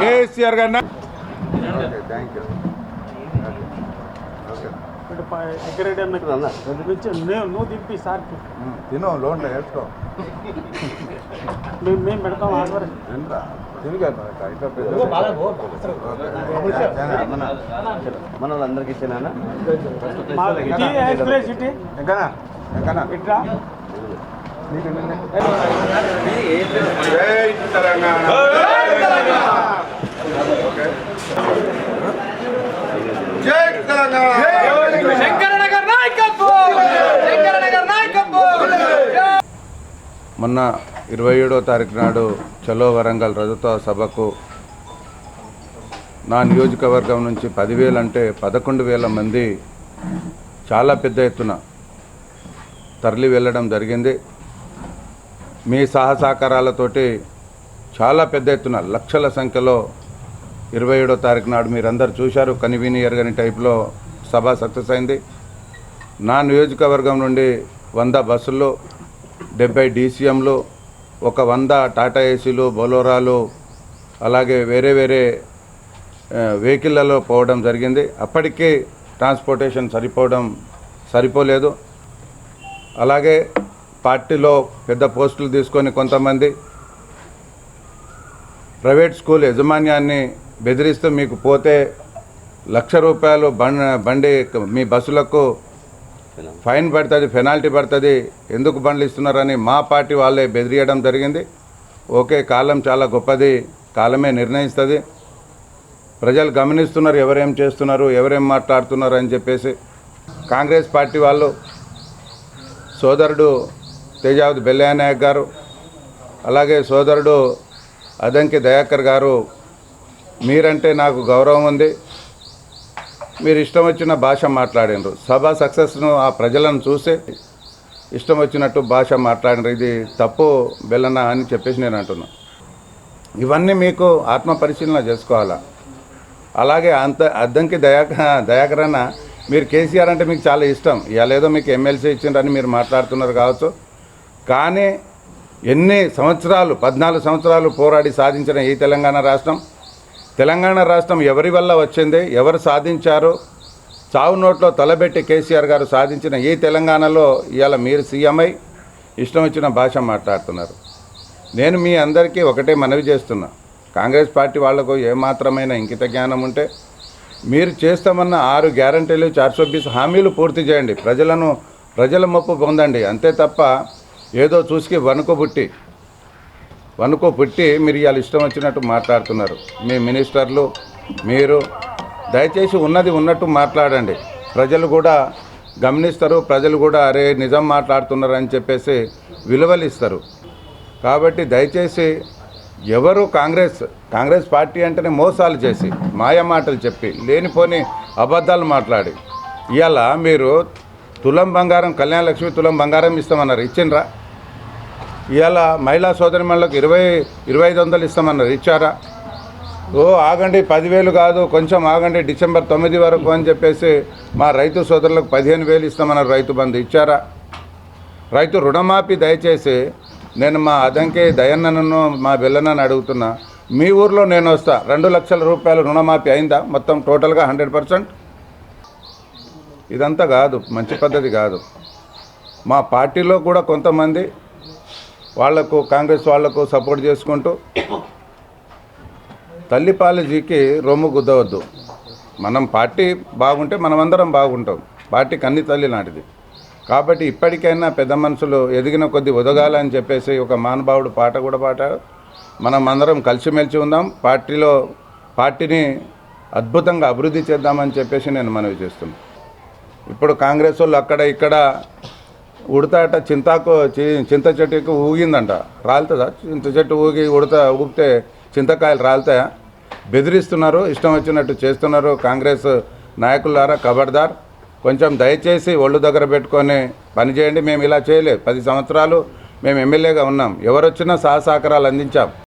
కేసీఆర్ గారు thank you ఇటు ప- ఎక్కరెడ్డి అన్న నుంచి నేను నువ్వు దింపి సార్కి తిను లోన్లో వేసుకో మేము మేము పెడతాం ఆడవరే తినరా తినుగా ఇంట్లో పెద్ద మన వాళ్ళందరికీ ఇచ్చేనా జై తెలంగాణ శంకరనగర్ నాయకత్వం శంకరనగర్ నాయకత్వం మొన్న ఇరవై ఏడో తారీఖు నాడు చలో వరంగల్ రజత సభకు నా నియోజకవర్గం నుంచి పదివేలు అంటే పదకొండు వేల మంది చాలా పెద్ద ఎత్తున తరలి వెళ్ళడం జరిగింది. మీ సహసహకారాలతోటి చాలా పెద్ద ఎత్తున లక్షల సంఖ్యలో ఇరవై ఏడో తారీఖు నాడు మీరందరూ చూశారు. కనివిని ఎరగని టైప్లో సభ సక్సెస్ అయింది. నా నియోజకవర్గం నుండి వంద బస్సులు డెబ్బై డీసీఎంలు ఒక వంద టాటా ఏసీలు బొలోరాలు అలాగే వేరే వేరే వెహికల్లలో పోవడం జరిగింది. అప్పటికీ ట్రాన్స్పోర్టేషన్ సరిపోవడం సరిపోలేదు. అలాగే పార్టీలో పెద్ద పోస్టులు తీసుకొని కొంతమంది ప్రైవేట్ స్కూల్ యజమాన్యాన్ని బెదిరిస్తూ మీకు పోతే లక్ష రూపాయలు బండి మీ బస్సులకు ఫైన్ పడుతుంది పెనాల్టీ పడుతుంది ఎందుకు బండ్లు ఇస్తున్నారని మా పార్టీ వాళ్ళే బెదిరియడం జరిగింది. ఓకే కాలం చాలా గొప్పది కాలమే నిర్ణయిస్తుంది. ప్రజలు గమనిస్తున్నారు ఎవరేం చేస్తున్నారు ఎవరేం మాట్లాడుతున్నారు అని చెప్పేసి కాంగ్రెస్ పార్టీ వాళ్ళు సోదరుడు తేజావతి బెల్లయ్య గారు అలాగే సోదరుడు అదంకి దయాకర్ గారు మీరంటే నాకు గౌరవం ఉంది. మీరు ఇష్టం వచ్చిన భాష మాట్లాడినరు. సభ సక్సెస్ను ఆ ప్రజలను చూసి ఇష్టం వచ్చినట్టు భాష మాట్లాడినరు. ఇది తప్పు బెల్లనా అని చెప్పేసి నేను అంటున్నా. ఇవన్నీ మీకు ఆత్మ పరిశీలన చేసుకోవాలా? అలాగే అంత అద్దంకి దయాక దయాకరన్న మీరు కేసీఆర్ అంటే మీకు చాలా ఇష్టం. ఇలాదో మీకు ఎమ్మెల్సీ ఇచ్చిండ్రని మీరు మాట్లాడుతున్నారు కావచ్చు. కానీ ఎన్ని సంవత్సరాలు పద్నాలుగు సంవత్సరాలు పోరాడి సాధించిన ఈ తెలంగాణ రాష్ట్రం తెలంగాణ రాష్ట్రం ఎవరి వల్ల వచ్చింది ఎవరు సాధించారు చావు నోట్లో తలబెట్టి కేసీఆర్ గారు సాధించిన ఈ తెలంగాణలో ఇవాళ మీరు సీఎంఐ ఇష్టం వచ్చిన భాష మాట్లాడుతున్నారు. నేను మీ అందరికీ ఒకటే మనవి చేస్తున్నా. కాంగ్రెస్ పార్టీ వాళ్ళకు ఏమాత్రమైన ఇంకిత జ్ఞానం ఉంటే మీరు చేస్తామన్న ఆరు గ్యారంటీలు చార్సో బీస్ హామీలు పూర్తి చేయండి. ప్రజలను ప్రజల మొప్పు పొందండి. అంతే తప్ప ఏదో చూసుకి వణుకు పుట్టి వణుకు పుట్టి మీరు ఇవాళ ఇష్టం వచ్చినట్టు మాట్లాడుతున్నారు. మీ మినిస్టర్లు మీరు దయచేసి ఉన్నది ఉన్నట్టు మాట్లాడండి. ప్రజలు కూడా గమనిస్తారు ప్రజలు కూడా అరే నిజం మాట్లాడుతున్నారు అని చెప్పేసి విలువలు ఇస్తారు కాబట్టి దయచేసి ఎవరు కాంగ్రెస్ కాంగ్రెస్ పార్టీ అంటేనే మోసాలు చేసి మాయ మాటలు చెప్పి లేనిపోని అబద్ధాలు మాట్లాడి. ఇవాళ మీరు తులం బంగారం కళ్యాణ లక్ష్మి తులం బంగారం ఇస్తామన్నారు ఇచ్చిండ్రా? ఇవాళ మహిళా సోదరి మహిళలకు ఇరవై ఇరవై ఐదు వందలు ఇస్తామన్నారు ఇచ్చారా? ఓ ఆగండి పదివేలు కాదు కొంచెం ఆగండి డిసెంబర్ తొమ్మిది వరకు అని చెప్పేసి మా రైతు సోదరులకు పదిహేను వేలు ఇస్తామన్నారు రైతు బంధు ఇచ్చారా? రైతు రుణమాఫీ దయచేసి నేను మా అదంకే దయన్నను మా బిల్లనని అడుగుతున్నా. మీ ఊర్లో నేను వస్తా. రెండు లక్షల రూపాయలు రుణమాఫీ అయిందా? మొత్తం టోటల్గా హండ్రెడ్ పర్సెంట్? ఇదంతా కాదు. మంచి పద్ధతి కాదు. మా పార్టీలో కూడా కొంతమంది వాళ్ళకు కాంగ్రెస్ వాళ్ళకు సపోర్ట్ చేసుకుంటూ తల్లిపాలజీకి రొమ్ము గుద్దవద్దు. మనం పార్టీ బాగుంటే మనమందరం బాగుంటాం. పార్టీ కన్ని తల్లి లాంటిది. కాబట్టి ఇప్పటికైనా పెద్ద మనుషులు ఎదిగిన కొద్ది ఒదగాలని చెప్పేసి ఒక మానభావుడు పాట కూడా పాడారు. మనం అందరం కలిసిమెలిసి ఉందాం. పార్టీలో పార్టీని అద్భుతంగా అభివృద్ధి చేద్దామని చెప్పేసి నేను మనవి చేస్తున్నాను ఇప్పుడు కాంగ్రెస్ వాళ్ళు అక్కడ ఇక్కడ ఉడతాట చింతాకు చింత చెట్టుకు ఊగిందంట. రాలుతుందా? చింత చెట్టు ఊగి ఉడత ఊగితే చింతకాయలు రాలుతాయా? బెదిరిస్తున్నారు ఇష్టం వచ్చినట్టు చేస్తున్నారు కాంగ్రెస్ నాయకులారా కబర్దార్ కొంచెం దయచేసి ఒళ్ళు దగ్గర పెట్టుకొని పనిచేయండి మేము ఇలా చేయలేదు. పది సంవత్సరాలు మేము ఎమ్మెల్యేగా ఉన్నాం. ఎవరొచ్చినా సహసహకారాలు అందించాం.